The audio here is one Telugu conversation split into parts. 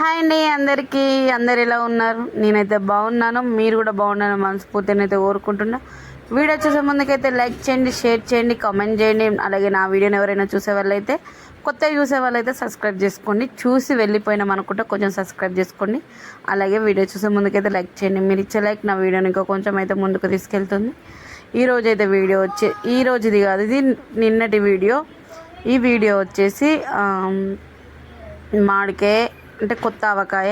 హాయ్ అండి అందరికీ. అందరు ఎలా ఉన్నారు? నేనైతే బాగున్నాను. మీరు కూడా బాగున్నాను మనస్ఫూర్తిని అయితే కోరుకుంటున్నా. వీడియో చూసే ముందుకైతే లైక్ చేయండి షేర్ చేయండి కామెంట్ చేయండి. అలాగే నా వీడియోని ఎవరైనా చూసే వాళ్ళైతే కొత్తగా చూసే వాళ్ళైతే సబ్స్క్రైబ్ చేసుకోండి. చూసి వెళ్ళిపోయినాం అనుకుంటే కొంచెం సబ్స్క్రైబ్ చేసుకోండి. అలాగే వీడియో చూసే ముందుకైతే లైక్ చేయండి. మీరు ఇచ్చే లైక్ నా వీడియోని ఇంకా కొంచెం అయితే ముందుకు తీసుకెళ్తుంది. ఈ రోజు అయితే వీడియో వచ్చే ఈ రోజుది కాదు ఇది నిన్నటి వీడియో. ఈ వీడియో వచ్చేసి మాడికే అంటే కొత్త ఆవకాయ.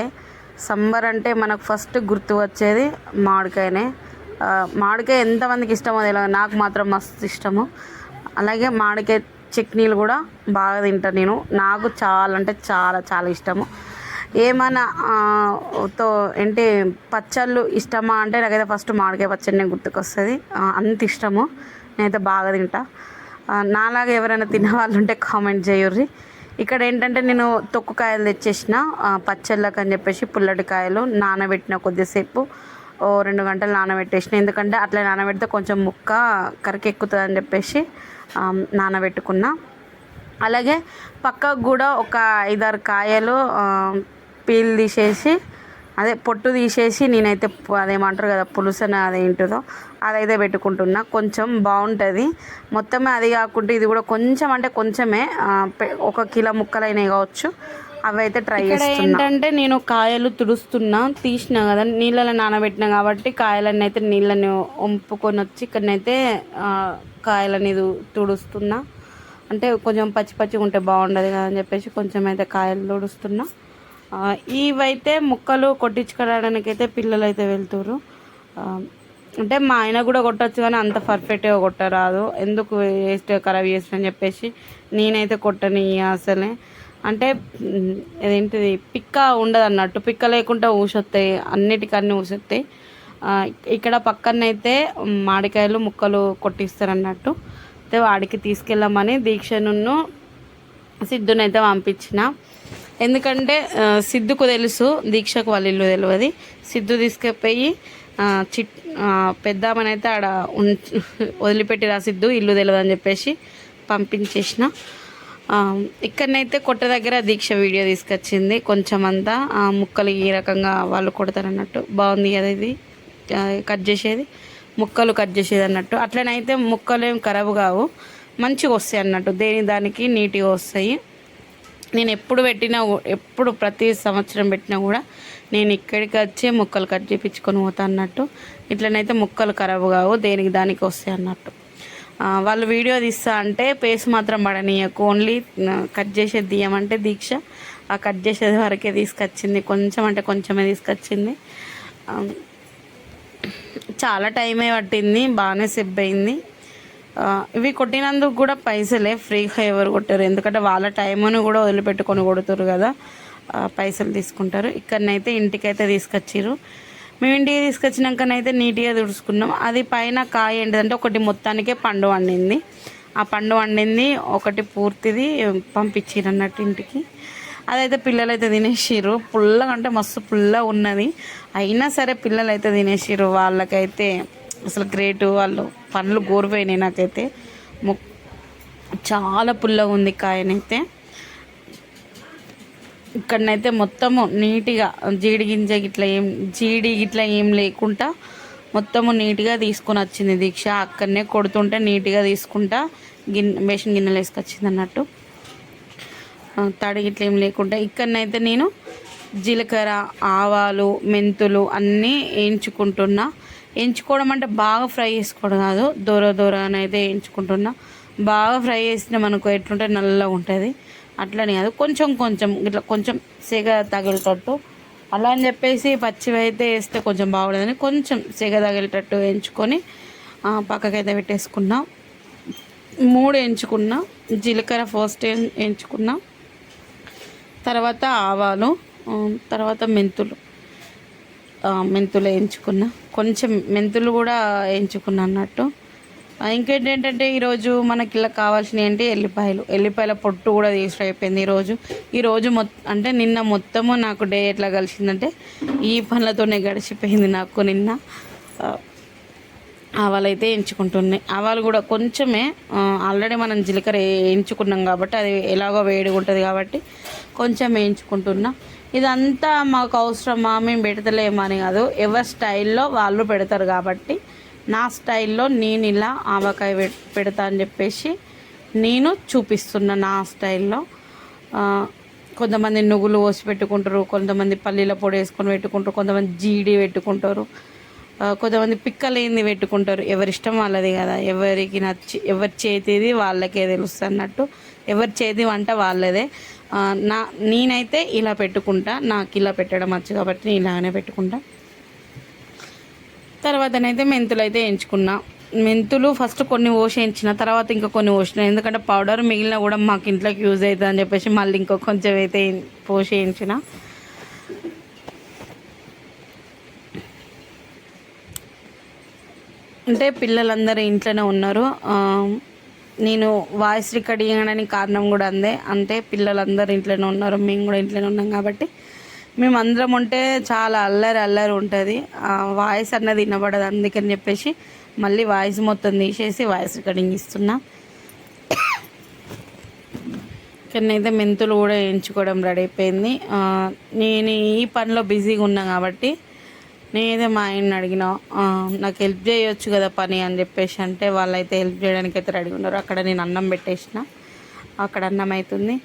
సంబర్ అంటే మనకు ఫస్ట్ గుర్తు వచ్చేది మామిడికాయనే. మామిడికాయ ఎంతమందికి ఇష్టమో తెలియదు నాకు మాత్రం మస్తు ఇష్టము. అలాగే మామిడికాయ చట్నీలు కూడా బాగా తింటాను నేను. నాకు చాలా అంటే చాలా చాలా ఇష్టము. ఏమైనా తో ఏంటి పచ్చళ్ళు ఇష్టమా అంటే నాకైతే ఫస్ట్ మామిడికాయ పచ్చడినే గుర్తుకొస్తుంది. అంత ఇష్టము. నేనైతే బాగా తింటా. నాలాగా ఎవరైనా తినేవాళ్ళు ఉంటే కామెంట్ చేయుర్రి. ఇక్కడ ఏంటంటే నేను తొక్కు కాయలు తెచ్చేసిన పచ్చళ్ళకు అని చెప్పేసి పుల్లటి కాయలు నానబెట్టిన కొద్దిసేపు ఓ రెండు గంటలు నానబెట్టేసిన. ఎందుకంటే అట్లా నానబెడితే కొంచెం ముక్క కరకెక్కుతుంది అని చెప్పేసి నానబెట్టుకున్న నానబెట్టుకున్నా. అలాగే పక్కకు కూడా ఒక ఐదారు కాయలు పీల్ తీసేసి అదే పొట్టు తీసేసి నేనైతే అదేమంటారు కదా పులుసన అదేంటిదో అదైతే పెట్టుకుంటున్నా. కొంచెం బాగుంటుంది. మొత్తమే అది కాకుండా ఇది కూడా కొంచెం అంటే కొంచెమే ఒక కిలో ముక్కలైనవి కావచ్చు. అవి అయితే ట్రై చేస్తున్నా. ఏంటంటే నేను కాయలు తుడుస్తున్నా తీసిన కదా నీళ్ళలో నానబెట్టినా కాబట్టి కాయలన్నీ అయితే నీళ్ళని వంపుకొని వచ్చి ఇక్కడనైతే కాయలని తుడుస్తున్నా. అంటే కొంచెం పచ్చి పచ్చిగా ఉంటే బాగుండదు కదా అని చెప్పేసి కొంచెం అయితే కాయలు తుడుస్తున్నా. ఇవైతే ముక్కలు కొట్టించుకోవడానికి అయితే పిల్లలు అయితే వెళ్తురు అంటే మా ఆయన కూడా కొట్టచ్చు కానీ అంత పర్ఫెక్ట్గా కొట్టరాదు. ఎందుకు వేస్ట్ ఖరాబ్ చేసిన అని చెప్పేసి నేనైతే కొట్టని అసలే. అంటే అదేంటిది పిక్క ఉండదు అన్నట్టు. పిక్క లేకుండా ఊసొస్తాయి అన్నిటికన్నీ ఊసొస్తాయి ఇక్కడ పక్కనైతే మామిడికాయలు ముక్కలు కొట్టిస్తారు అన్నట్టు అయితే వాడికి తీసుకెళ్ళమని దీక్షను సిద్ధునైతే పంపించిన. ఎందుకంటే సిద్ధుకు తెలుసు దీక్షకు వాళ్ళ ఇల్లు తెలియదు సిద్ధు తీసుకుపోయి చిట్ పెద్దామని అయితే ఆడ ఉం వదిలిపెట్టిరా సిద్ధు ఇల్లు తెలియదు అని చెప్పేసి పంపించేసిన. ఇక్కడనైతే కొట్ట దగ్గర దీక్ష వీడియో తీసుకొచ్చింది. కొంచెం అంతా ముక్కలు ఈ రకంగా వాళ్ళు కొడతారన్నట్టు. బాగుంది కదా ఇది? కట్ చేసేది? ముక్కలు కట్ చేసేది అన్నట్టు. అట్లనైతే ముక్కలు ఏం ఖరాబ్ కావు. మంచిగా వస్తాయి అన్నట్టు. దేని దానికి నీట్గా వస్తాయి. నేను ఎప్పుడు పెట్టినా ఎప్పుడు ప్రతి సంవత్సరం పెట్టినా కూడా నేను ఇక్కడికి వచ్చి ముక్కలు కట్ చేయించుకొని పోతా అన్నట్టు. ఇట్లనైతే ముక్కలు ఖరాబ్ కావు దేనికి దానికి వస్తాయి అన్నట్టు. వాళ్ళు వీడియో తీస్తా అంటే పేస్ మాత్రం పడనీయకు. ఓన్లీ కట్ చేసేది తీయమంటే దీక్ష. ఆ కట్ చేసేది వరకే తీసుకొచ్చింది. కొంచెం అంటే కొంచెమే తీసుకొచ్చింది. చాలా టైమే పట్టింది. బాగానే సెబ్ అయింది ఇవి కొట్టినందుకు కూడా పైసలే ఫ్రీగా ఎవరు కొట్టారు. ఎందుకంటే వాళ్ళ టైమును కూడా వదిలిపెట్టుకొని కొడుతారు కదా. పైసలు తీసుకుంటారు. ఇక్కడనైతే ఇంటికైతే తీసుకొచ్చారు మేము ఇంటికి తీసుకొచ్చినాకనైతే నీట్గా తుడుచుకున్నాం. అది పైన కాయ ఏంటిదంటే ఒకటి మొత్తానికే పండు వండింది. ఆ పండు వండింది ఒకటి పూర్తిది పంపించారు అన్నట్టు ఇంటికి. అదైతే పిల్లలు అయితే తినేసిర్రు. పుల్లగా అంటే మస్తు పుల్ల ఉన్నది. అయినా సరే పిల్లలు అయితే తినేసిర్రు. వాళ్ళకైతే అసలు గ్రేట్ వాళ్ళు పండ్లు గోరిపోయినాయి నాకైతే. ము చాలా పుల్లగా ఉంది కాయనైతే. ఇక్కడనైతే మొత్తము నీట్గా జీడి గింజ గిట్ల ఏం జీడి ఇట్లా ఏం లేకుండా మొత్తము నీట్గా తీసుకొని వచ్చింది దీక్ష. అక్కడనే కొడుతుంటే నీట్గా తీసుకుంటా గిన్నె బేషన్ గిన్నెలు వేసుకొచ్చింది అన్నట్టు. తడి గిట్ల ఏం లేకుండా. ఇక్కడనైతే నేను జీలకర్ర ఆవాలు మెంతులు అన్నీ వేయించుకుంటున్నా. ఎంచుకోవడం అంటే బాగా ఫ్రై చేసుకోవడం కాదు. దూర దూర అయితే ఎంచుకుంటున్నా. బాగా ఫ్రై చేసిన మనకు ఎట్లుంటే నల్లగా ఉంటుంది. అట్లని కాదు. కొంచెం కొంచెం ఇట్లా కొంచెం సెగ తగిలేటట్టు. అలా అని చెప్పేసి పచ్చివి అయితే వేస్తే కొంచెం బాగుండదని కొంచెం సెగ తగిలేటట్టు ఎంచుకొని పక్కకైతే పెట్టేసుకున్నా. మూడు ఎంచుకున్నా. జీలకర్ర ఫస్ట్ ఎంచుకున్నా. తర్వాత ఆవాలు తర్వాత మెంతులు. మెంతులు వేయించుకున్నా. కొంచెం మెంతులు కూడా వేయించుకున్నా అన్నట్టు. ఇంకేంటంటే ఇంకేంటి ఏంటంటే ఈరోజు మనకి ఇలా కావాల్సినవి ఏంటి? ఎల్లిపాయలు. ఎల్లిపాయల పొట్టు కూడా తీసి అయిపోయింది ఈరోజు. ఈరోజు మొత్తం అంటే నిన్న మొత్తము నాకు డే ఎట్లా కలిసిందంటే ఈ పనులతోనే గడిచిపోయింది నాకు నిన్న. ఆ, ఆవాలు అయితే ఎంచుకుంటున్నాయి ఆవాలు కూడా కొంచెమే ఆల్రెడీ మనం జీలకర్ర వేయించుకున్నాం కాబట్టి అది ఎలాగో వేడిగా ఉంటుంది కాబట్టి కొంచెం వేయించుకుంటున్నా. ఇదంతా మాకు అవసరమా? మేము పెడతలేమని కాదు. ఎవరి స్టైల్లో వాళ్ళు పెడతారు కాబట్టి నా స్టైల్లో నేను ఇలా ఆవకాయ పెడతా అని చెప్పేసి నేను చూపిస్తున్నా నా స్టైల్లో. కొంతమంది నువ్వులు పోసి పెట్టుకుంటారు కొంతమంది పల్లీల పొడి వేసుకొని పెట్టుకుంటారు కొంతమంది జీడి పెట్టుకుంటారు కొంతమంది పిక్కలేంది పెట్టుకుంటారు. ఎవరి ఇష్టం వాళ్ళది కదా. ఎవరికి నచ్చి ఎవరి చేతిది వాళ్ళకే తెలుస్తుంది అన్నట్టు ఎవరి చేతి వంట వాళ్ళదే. నా నేనైతే ఇలా పెట్టుకుంటా నాకు ఇలా పెట్టడం వచ్చు కాబట్టి నేను ఇలానే పెట్టుకుంటా. తర్వాతనైతే మెంతులు అయితే ఎంచుకున్నా. మెంతులు ఫస్ట్ కొన్ని పోసేయించిన తర్వాత ఇంకా కొన్ని పోసిన ఎందుకంటే పౌడర్ మిగిలిన కూడా మాకు ఇంట్లోకి యూజ్ అవుతుంది అని చెప్పేసి మళ్ళీ ఇంకో కొంచెం అయితే పోసేయించిన అంటే పిల్లలందరూ ఇంట్లోనే ఉన్నారు. నేను వాయిస్ రికార్డ్ చేయడానికి కారణం కూడా అందే. అంటే పిల్లలందరూ ఇంట్లోనే ఉన్నారు మేము కూడా ఇంట్లోనే ఉన్నాం కాబట్టి మేము అందరం ఉంటే చాలా అల్లరి అల్లరి ఉంటుంది. వాయిస్ అన్నది వినబడదు అందుకని చెప్పేసి మళ్ళీ వాయిస్ మొత్తం తీసేసి వాయిస్ రికార్డింగ్ ఇస్తున్నా. కానీ అయితే మెంతులు కూడా వేయించుకోవడం రెడీ అయిపోయింది. నేను ఈ పనిలో బిజీగా ఉన్నా కాబట్టి నేనైతే మా ఆయన్ని అడిగిన నాకు హెల్ప్ చేయొచ్చు కదా పని అని చెప్పేసి అంటే వాళ్ళైతే హెల్ప్ చేయడానికి అయితే రెడీ ఉన్నారు. అక్కడ నేను అన్నం పెట్టేసిన. అక్కడ అన్నం అవుతుంది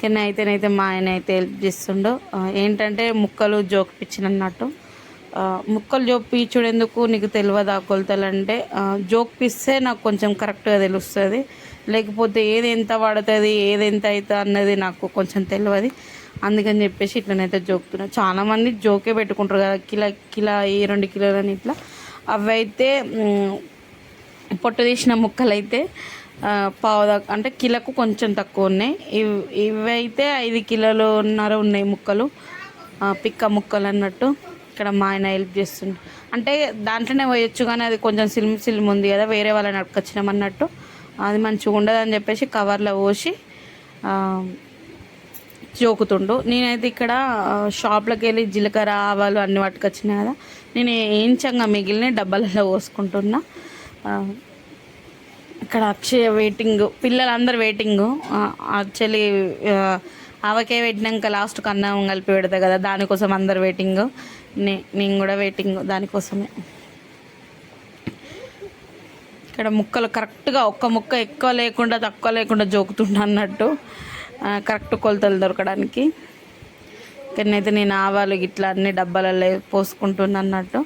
కింద అయితేనైతే మా ఆయన అయితే హెల్ప్ చేస్తుండు. ఏంటంటే ముక్కలు జోకిపించిన అన్నట్టు ముక్కలు జోపించుడు ఎందుకు? నీకు తెలియదా కొలతలు అంటే జోకిపిస్తే నాకు కొంచెం కరెక్ట్గా తెలుస్తుంది. లేకపోతే ఏది ఎంత పడుతుంది ఏది ఎంత అవుతుంది అన్నది నాకు కొంచెం తెలియదు. అందుకని చెప్పేసి ఇట్లనైతే జోకుతున్నా. చాలామంది జోకే పెట్టుకుంటారు కదా కిలో కిలో ఈ రెండు కిలోలని ఇట్లా. అవి అయితే పొట్టు తీసిన ముక్కలైతే పావు అంటే కిలోకు కొంచెం తక్కువ ఉన్నాయి. ఇవి ఇవైతే ఐదు కిలోలు ఉన్నర ఉన్నాయి ముక్కలు. పిక్క ముక్కలు అన్నట్టు ఇక్కడ మా ఆయన హెల్ప్ చేస్తుండు. అంటే దాంట్లోనే పోయొచ్చు కానీ అది కొంచెం సిల్మ్ సిల్మ్ ఉంది కదా వేరే వాళ్ళని అడుకొచ్చినాం అన్నట్టు. అది మంచిగా ఉండదు అని చెప్పేసి కవర్లో పోసి జోకుతుండు. నేనైతే ఇక్కడ షాప్లోకి వెళ్ళి జీలకర్ర ఆవాలు అన్ని పట్టుకొచ్చినాయి కదా నేను ఏంచంగా మిగిలిన డబ్బాలలో పోసుకుంటున్నా. ఇక్కడ అక్షయ వెయిటింగ్ పిల్లలందరూ వెయిటింగ్ యాక్చువల్లీ ఆవకే పెట్టినాక లాస్ట్కి అన్నం కలిపి పెడతా కదా దానికోసం అందరు వెయిటింగ్ నే నేను కూడా వెయిటింగ్ దానికోసమే. ఇక్కడ ముక్కలు కరెక్ట్గా ఒక్క ముక్క ఎక్కువ లేకుండా తక్కువ లేకుండా జోకుతుండ అన్నట్టు. కరెక్ట్ కొలతలు దొరకడానికి. ఇక్కడనైతే నేను ఆవాలు గిట్లా అన్ని డబ్బాలలో పోసుకుంటున్నా అన్నట్టు.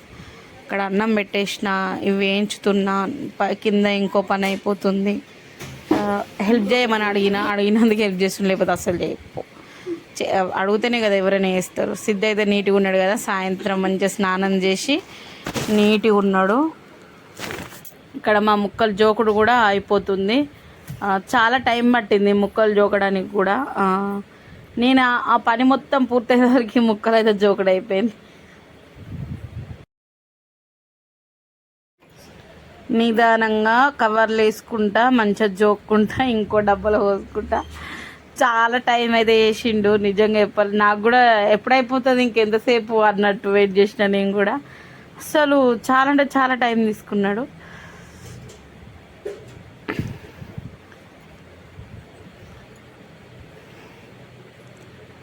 ఇక్కడ అన్నం పెట్టేసిన ఇవి వేయించుతున్నా కింద ఇంకో పని అయిపోతుంది. హెల్ప్ చేయమని అడిగిన అడిగినందుకు హెల్ప్ చేస్తుండే లేకపోతే అసలు చేయపో చే- అడిగితేనే కదా ఎవరైనా వేస్తారు సిద్ధ అయితే నీట్గా ఉన్నాడు కదా సాయంత్రం మంచిగా స్నానం చేసి నీట్గా ఉన్నాడు. ఇక్కడ మా ముక్కలు జోకుడు కూడా అయిపోతుంది. చాలా టైం పట్టింది ముక్కలు జోకడానికి కూడా. నేను ఆ- పని మొత్తం పూర్తయ్యేసరికి ముక్కలు అయితే జోకడైపోయింది. అయిపోయింది నిదానంగా కవర్లు వేసుకుంటా మంచిగా జోక్కుంటా ఇంకో డబ్బాలో పోసుకుంటా. చాలా టైం అయితే వేసిండు నిజంగా చెప్పాలి. నాకు కూడా ఎప్పుడైపోతుంది ఇంకెంతసేపు అన్నట్టు వెయిట్ చేసిన నేను కూడా. అసలు చాలా అంటే చాలా టైం తీసుకున్నాడు.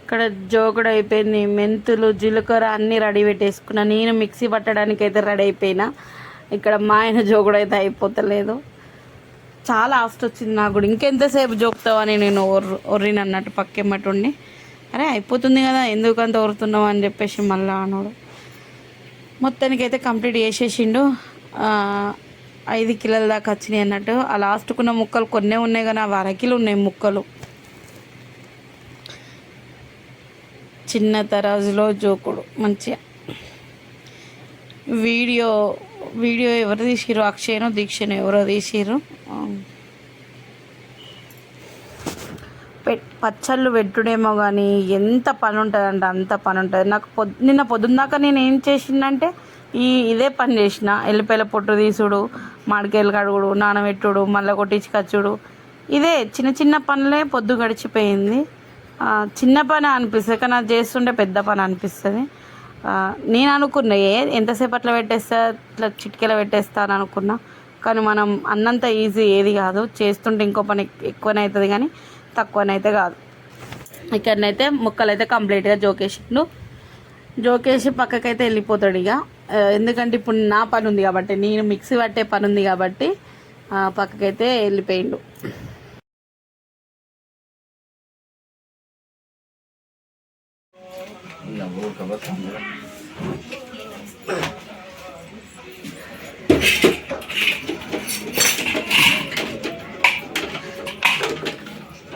ఇక్కడ జోగుడు అయిపోయింది మెంతులు జీలకర్ర అన్నీ రెడీ పెట్టేసుకున్నా. నేను మిక్సీ పట్టడానికి అయితే రెడీ అయిపోయినా. ఇక్కడ మా ఆయన జోగుడు అయితే అయిపోతలేదు. చాలా ఆస్ట్ వచ్చింది నాకు కూడా. ఇంకెంతసేపు జోకుతావని నేను ఒర్రు ఒర్రిన అన్నట్టు పక్కెమ్మటి ఉండి అరే అయిపోతుంది కదా ఎందుకు అంత ఒరుతున్నావు అని చెప్పేసి మళ్ళీ అనోడు మొత్తానికి అయితే కంప్లీట్ చేసేసిండు. ఐదు కిలోల దాకా వచ్చినాయి అన్నట్టు. ఆ లాస్ట్కున్న ముక్కలు కొన్నే ఉన్నాయి కానీ అవి అరకిలు ఉన్నాయి ముక్కలు. చిన్న తరాజులో జోకుడు మంచిగా. వీడియో వీడియో ఎవరు తీసిరు అక్షయను దీక్షను ఎవరో తీసిరు పెట్ పచ్చళ్ళు పెట్టుడేమో కానీ ఎంత పని ఉంటుందంటే అంత పని ఉంటుంది నాకు పొద్ నిన్న పొద్దున్నాక నేను ఏం చేసిందంటే ఈ ఇదే పని చేసిన. ఎల్లిపాయల పొట్టు తీసుడు మాడికాయలు కడుగుడు నానబెట్టుడు మళ్ళీ కొట్టించుకొచ్చుడు ఇదే చిన్న చిన్న పనులే పొద్దు గడిచిపోయింది. చిన్న పని అనిపిస్తుంది కానీ అది చేస్తుంటే పెద్ద పని అనిపిస్తుంది. నేను అనుకున్నా ఏ ఎంతసేపు అట్లా పెట్టేస్తా ఇట్లా చిటికెలో పెట్టేస్తా అని అనుకున్నా. కానీ మనం అన్నంత ఈజీ ఏది కాదు చేస్తుంటే ఇంకో పని ఎక్కువనే అవుతుంది కానీ తక్కువనైతే కాదు. ఇక్కడనైతే ముక్కలు అయితే కంప్లీట్గా జోకేసిండు. జోకేసి పక్కకైతే వెళ్ళిపోతాడు ఇక ఎందుకంటే ఇప్పుడు నా పని ఉంది కాబట్టి నేను మిక్సీ పట్టే పని ఉంది కాబట్టి పక్కకైతే వెళ్ళిపోయిండు.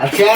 अच्छा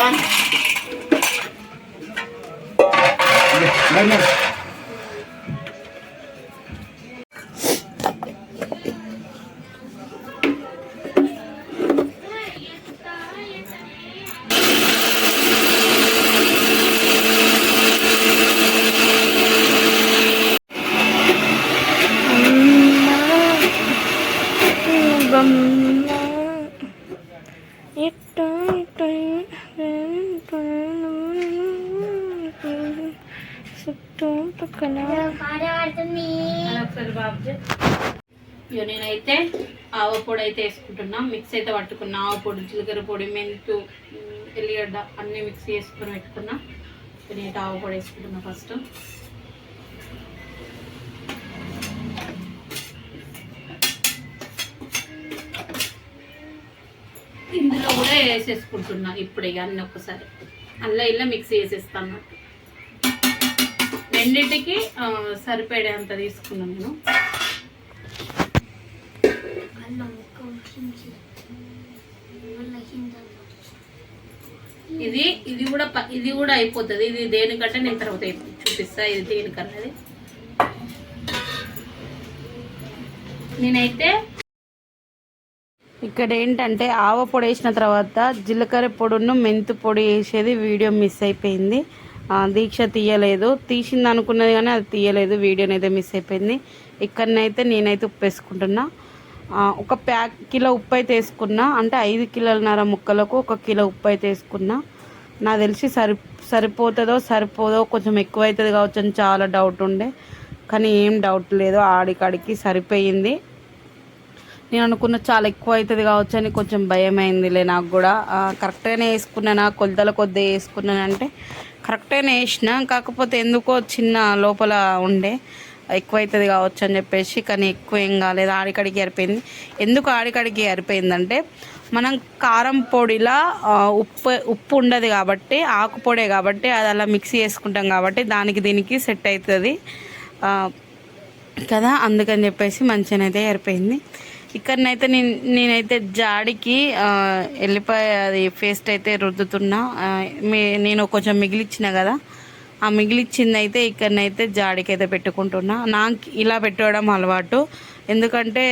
నేనైతే ఆవ పొడి అయితే వేసుకుంటున్నా. మిక్స్ అయితే పట్టుకున్నా. ఆవ పొడి జీలకర్ర పొడి మెంతు ఎల్లిగడ్డ అన్నీ మిక్స్ చేసుకుని పెట్టుకున్నా. నేను ఆవ పొడి వేసుకుంటున్నా ఫస్ట్. ఇందులో కూడా వేసేసుకుంటున్నా ఇప్పుడు ఇక అన్నీ ఒక్కసారి. అల్లా ఇలా మిక్స్ చేసేస్తాను. రెండింటికి ఆ, సరిపడేంత తీసుకున్నాను నేను. ఇది ఇది కూడా ఇది కూడా అయిపోతుంది. ఇది దేనికంటే నేను తర్వాత చూపిస్తా. ఇది దేనికన్నది? నేనైతే ఇక్కడ ఏంటంటే ఆవ పొడి వేసిన తర్వాత జీలకర్ర పొడిను మెంతు పొడి వేసేది వీడియో మిస్ అయిపోయింది. దీక్ష తీయలేదు. తీసింది అనుకున్నది కానీ అది తీయలేదు. వీడియోనైతే మిస్ అయిపోయింది. ఇక్కడనైతే నేనైతే ఉప్పు వేసుకుంటున్నా ఒక ప్యాక్ కిలో ఉప్పు అయితే వేసుకున్నా. అంటే ఐదు కిలోలన్నర ముక్కలకు ఒక కిలో ఉప్పు అయితే వేసుకున్నా. నాకు తెలిసి సరి సరిపోతుందో సరిపోదో కొంచెం ఎక్కువ అవుతుంది కావచ్చు అని చాలా డౌట్ ఉండే. కానీ ఏం డౌట్ లేదు. ఆడికాడికి సరిపోయింది. నేను అనుకున్న చాలా ఎక్కువ అవుతుంది కావచ్చు అని కొంచెం భయం అయిందిలే నాకు కూడా. కరెక్ట్గానే వేసుకున్నానా? కొలతల కొద్ది వేసుకున్నానంటే కరెక్ట్గానే వేసిన. కాకపోతే ఎందుకో చిన్న లోపల ఉండే. ఎక్కువ అవుతుంది కావచ్చు అని చెప్పేసి కానీ ఎక్కువ ఏం కాలేదు. ఆడికడికి అరిపోయింది ఎందుకు ఆడికడికి అరిపోయిందంటే మనం కారం పొడిలా ఉప్పు ఉప్పు ఉండదు కాబట్టి ఆకుపొడే కాబట్టి అది అలా మిక్సీ చేసుకుంటాం కాబట్టి దానికి దీనికి సెట్ అవుతుంది కదా? అందుకని చెప్పేసి మంచిగానైతే ఏరిపోయింది. ఇక్కడనైతే నేను నేనైతే జాడికి ఆ, ఎల్లిపాయ అది పేస్ట్ అయితే రుద్దుతున్నా. మీ నేను కొంచెం మిగిలిచ్చిన కదా. ఆ మిగిలిచ్చింది అయితే ఇక్కడనైతే జాడికి అయితే పెట్టుకుంటున్నా. నాకు ఇలా పెట్టడం అలవాటు. ఎందుకంటే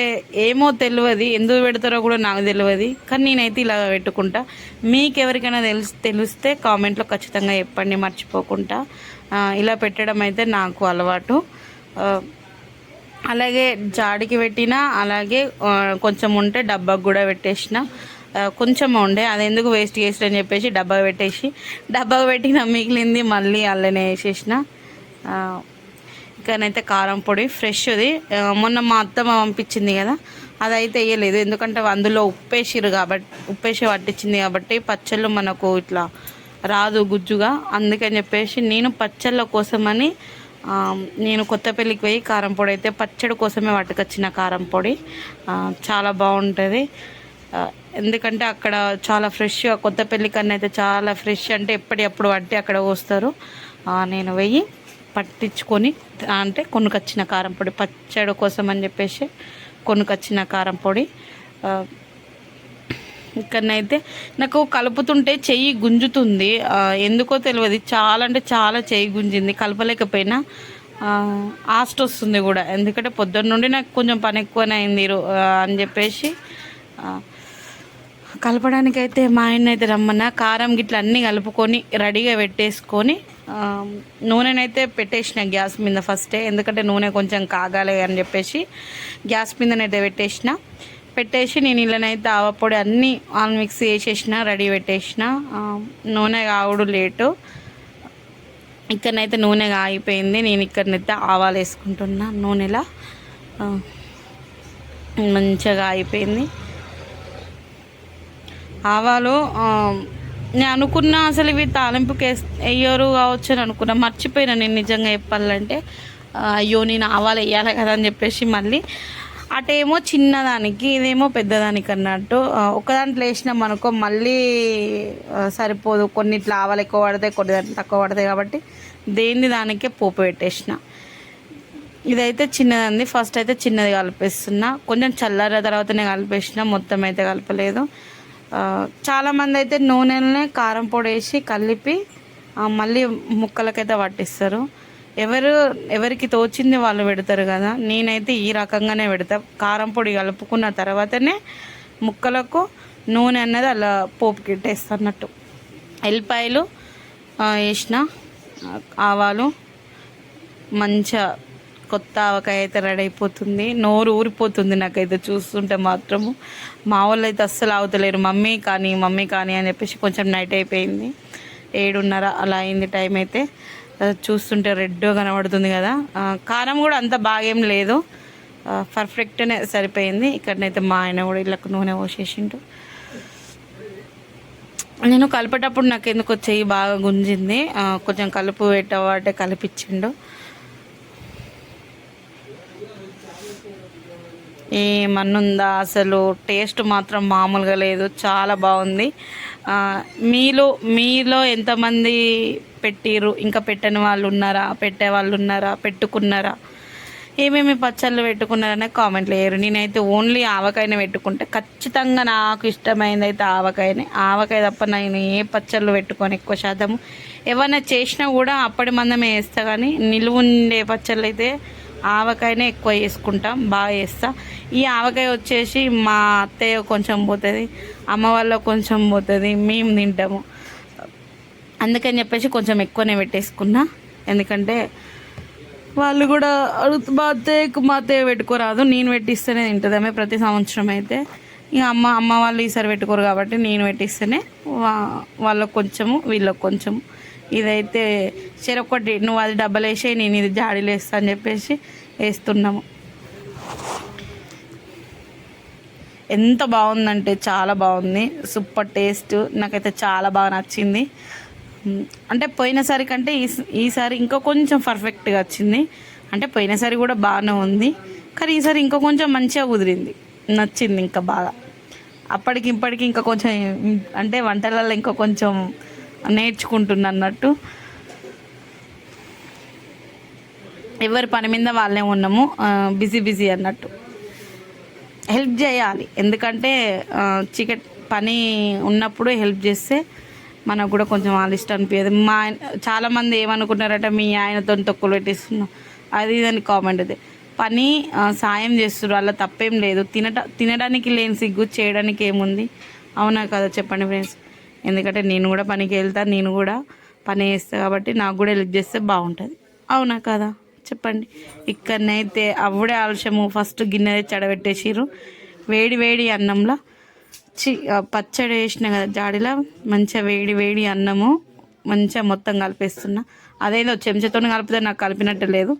ఏమో తెలియదు ఎందుకు పెడతారో కూడా నాకు తెలియదు కానీ నేనైతే ఇలా పెట్టుకుంటా. మీకు ఎవరికైనా తెలుసు తెలిస్తే కామెంట్లో ఖచ్చితంగా చెప్పండి మర్చిపోకుండా. ఇలా పెట్టడం అయితే నాకు అలవాటు. అలాగే జాడికి పెట్టిన అలాగే కొంచెం ఉంటే డబ్బాకు కూడా పెట్టేసిన. కొంచెం ఉండే అది ఎందుకు వేస్ట్ చేసిన అని చెప్పేసి డబ్బా పెట్టేసి డబ్బా పెట్టిన మిగిలింది మళ్ళీ అల్లనే వేసేసిన. ఆ, ఇకనైతే కారం పొడి ఫ్రెష్ది అది మొన్న మా అత్తమ్మ పంపించింది కదా అదైతే వేయలేదు. ఎందుకంటే అందులో ఉప్పేసిరు కాబట్టి ఉప్పేసి పట్టించింది కాబట్టి పచ్చళ్ళు మనకు ఇట్లా రాదు గుజ్జుగా. అందుకని చెప్పేసి నేను పచ్చళ్ళ కోసమని నేను కొత్తపల్లికి పోయి కారం పొడి అయితే పచ్చడి కోసమే పట్టుకొచ్చిన కారం పొడి. చాలా బాగుంటుంది. ఎందుకంటే అక్కడ చాలా ఫ్రెష్గా కొత్తపల్లి కన్నా అయితే చాలా ఫ్రెష్ అంటే ఎప్పటికప్పుడు పట్టి అక్కడ పోస్తారు. నేను వెయ్యి పట్టించుకొని అంటే కొనుకొచ్చిన కారం పొడి పచ్చడి కోసం అని చెప్పేసి కొనుకొచ్చిన కారం పొడి. ఇక్కడనైతే నాకు కలుపుతుంటే చెయ్యి గుంజుతుంది. ఎందుకో తెలియదు చాలా అంటే చాలా చెయ్యి గుంజింది. కలపలేకపోయినా ఆస్ట్ వస్తుంది కూడా. ఎందుకంటే పొద్దున్న నుండి నాకు కొంచెం పని ఎక్కువనే అయింది రో- అని చెప్పేసి కలపడానికైతే మా ఆయన అయితే రమ్మన్న కారం గిట్ల అన్నీ కలుపుకొని రెడీగా పెట్టేసుకొని నూనెనైతే పెట్టేసిన గ్యాస్ మీద ఫస్టే. ఎందుకంటే నూనె కొంచెం కాగాలి అని చెప్పేసి గ్యాస్ మీదనైతే పెట్టేసిన. పెట్టేసి నేను ఇళ్ళనైతే ఆవపొడి అన్నీ ఆల్ మిక్స్ చేసేసిన రెడీ పెట్టేసిన. నూనె కావుడు లేటు. ఇక్కడనైతే నూనె ఆగిపోయింది నేను ఇక్కడనైతే ఆవాలు వేసుకుంటున్నా నూనెలా. మంచిగా అయిపోయింది ఆవాలు నేను అనుకున్నా అసలు ఇవి తాలింపుకి వేయరు కావచ్చు అని అనుకున్నా. మర్చిపోయినా నేను నిజంగా చెప్పాలంటే. అయ్యో నేను ఆవాలు వేయాలి కదా అని చెప్పేసి మళ్ళీ అటేమో చిన్నదానికి ఇదేమో పెద్దదానికి అన్నట్టు ఒక దాంట్లో వేసినాం అనుకో మళ్ళీ సరిపోదు. సరిపోదు కొన్నిట్లో ఆవాలు ఎక్కువ పడతాయి కొన్ని దాంట్లో తక్కువ పడతాయి కాబట్టి దేన్ని దానికే పోపు పెట్టేసిన. ఇదైతే చిన్నదండి. ఫస్ట్ అయితే చిన్నది కలిపేస్తున్నా. కొంచెం చల్లారిన తర్వాతనే కలిపేసిన మొత్తం అయితే కలపలేదు. చాలామంది అయితే నూనెలనే కారం పొడి వేసి కలిపి మళ్ళీ ముక్కలకైతే పట్టిస్తారు ఎవరు ఎవరికి తోచింది వాళ్ళు పెడతారు కదా. నేనైతే ఈ రకంగానే పెడతా. కారం పొడి కలుపుకున్న తర్వాతనే ముక్కలకు నూనె అన్నది అలా పోపుకి వేస్తా అన్నట్టు ఎల్లిపాయలు వేసిన ఆవాలు మంచిగా కొత్త ఆవకాయ అయితే రెడీ అయిపోతుంది. నోరు ఊరిపోతుంది నాకైతే చూస్తుంటే మాత్రము. మా వాళ్ళు అయితే అస్సలు ఆగుతలేరు. మమ్మీ కానీ మమ్మీ కానీ అని చెప్పేసి కొంచెం నైట్ అయిపోయింది. ఏడున్నర అలా అయింది టైం అయితే. చూస్తుంటే రెడ్ కనబడుతుంది కదా. కారం కూడా అంత బాగేం లేదు. పర్ఫెక్ట్నే సరిపోయింది. ఇక్కడనైతే మా ఆయన కూడా ఇళ్ళకు నూనె పోసేసిండు. నేను కలిపేటప్పుడు నాకు ఎందుకు చెయ్యి బాగా గుంజింది. కొంచెం కలుపు పెట్టవాటే ఈ ఏమన్నుందా? అసలు టేస్ట్ మాత్రం మామూలుగా లేదు. చాలా బాగుంది. మీలో మీలో ఎంతమంది పెట్టిరు ఇంకా పెట్టని వాళ్ళు ఉన్నారా? పెట్టే వాళ్ళు ఉన్నారా? పెట్టుకున్నారా? ఏమేమి పచ్చళ్ళు పెట్టుకున్నారనే కామెంట్లు వేయరు. నేనైతే ఓన్లీ ఆవకాయనే పెట్టుకుంటే. ఖచ్చితంగా నాకు ఇష్టమైనది అయితే ఆవకాయనే. ఆవకాయ తప్ప నేను ఏ పచ్చళ్ళు పెట్టుకొని ఎక్కువ శాతం ఏమైనా చేసినా కూడా అప్పటి మందమే వేస్తా కానీ నిలువుండే పచ్చళ్ళు అయితే ఆవకాయనే ఎక్కువ వేసుకుంటాం బాగా వేస్తా. ఈ ఆవకాయ వచ్చేసి మా అత్తయ్య కొంచెం పోతుంది అమ్మ వాళ్ళ కొంచెం పోతుంది మేము తింటాము. అందుకని చెప్పేసి కొంచెం ఎక్కువనే పెట్టేసుకున్నా. ఎందుకంటే వాళ్ళు కూడా అడుగు మా అత్తయ్యకు మా అత్తయ్య పెట్టుకోరాదు నేను పెట్టిస్తేనే తింటుంది ప్రతి సంవత్సరం అయితే. ఇక అమ్మ అమ్మ వాళ్ళు ఈసారి పెట్టుకోరు కాబట్టి నేను పెట్టిస్తేనే వా వాళ్ళకు కొంచెము వీళ్ళకి కొంచెము. ఇదైతే చెరొకటి నువ్వు అది డబ్బలు వేసి నేను ఇది జాడీలు వేస్తా అని చెప్పేసి వేస్తున్నాము. ఎంత బాగుందంటే చాలా బాగుంది. Super taste. నాకైతే చాలా బాగా నచ్చింది. అంటే పోయినసారి కంటే ఈ ఈసారి ఇంకా కొంచెం పర్ఫెక్ట్గా వచ్చింది. అంటే పోయినసారి కూడా బాగానే ఉంది. కానీ ఈసారి ఇంకా కొంచెం మంచిగా కుదిరింది. నచ్చింది ఇంకా బాగా. అప్పటికి ఇప్పటికి ఇంకా కొంచెం అంటే వంటలలో ఇంకా కొంచెం నేర్చుకుంటున్నా అన్నట్టు ఎవరి పని మీద వాళ్ళే ఉన్నాము బిజీ బిజీ అన్నట్టు. హెల్ప్ చేయాలి. ఎందుకంటే చికెన్ పని ఉన్నప్పుడు హెల్ప్ చేస్తే మనకు కూడా కొంచెం వాళ్ళ ఇష్టం అనిపించదు మా ఆయన చాలామంది ఏమనుకున్నారంటే మీ ఆయనతో తొక్కులు పెట్టేస్తున్నాం. అది ఇది కామెంట్ అది పని సాయం చేస్తున్నారు అలా తప్పేం లేదు. తినట తినడానికి లేని సిగ్గు చేయడానికి ఏముంది? అవునా కదా చెప్పండి ఫ్రెండ్స్. ఎందుకంటే నేను కూడా పనికి వెళ్తా నేను కూడా పని చేస్తాను కాబట్టి నాకు కూడా హెల్ప్ చేస్తే బాగుంటుంది. అవునా కదా? చెప్పండి. ఇక్కడనైతే అవ్వడే ఆలస్యము ఫస్ట్ గిన్నె తెచ్చి వేడి వేడి అన్నంలో. చి పచ్చడి వేసిన కదా జాడిలో? మంచిగా వేడి వేడి అన్నము మంచిగా మొత్తం కలిపేస్తున్నా. అదేదో చెంచాతో కలిపితే నాకు కలిపినట్టు లేదు.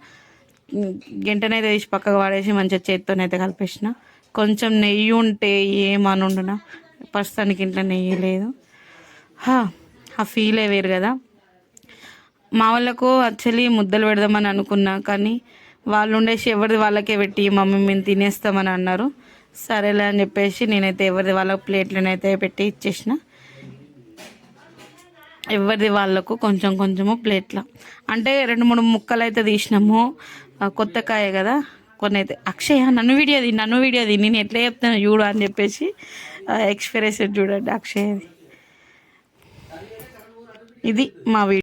గంటనైతే తీసి పక్కకు వాడేసి మంచిగా చేత్తోనైతే కలిపేసిన. కొంచెం నెయ్యి ఉంటే ఏమనుండునా? ప్రస్తుతానికి ఇంట్లో నెయ్యి లేదు. ఆ ఫీలే వేరు కదా. మా వాళ్ళకు యాక్చువల్లీ ముద్దలు పెడదామని అనుకున్నా కానీ వాళ్ళు ఉండేసి ఎవరిది వాళ్ళకే పెట్టి మమ్మీ మేము తినేస్తామని అన్నారు. సరేలే అని చెప్పేసి నేనైతే ఎవరిది వాళ్ళ ప్లేట్లనైతే పెట్టి ఇచ్చేసిన. ఎవరిది వాళ్ళకు కొంచెం కొంచెము ప్లేట్ల. అంటే రెండు మూడు ముక్కలు అయితే తీసినాము కొత్త కాయ కదా. కొన్ని అయితే అక్షయ నన్ను వీడియోది నన్ను వీడియోది నేను ఎట్లా చెప్తాను చూడు అని చెప్పేసి ఎక్స్పీరియన్స్ చూడండి అక్షయది. ఇది మా వీడియో.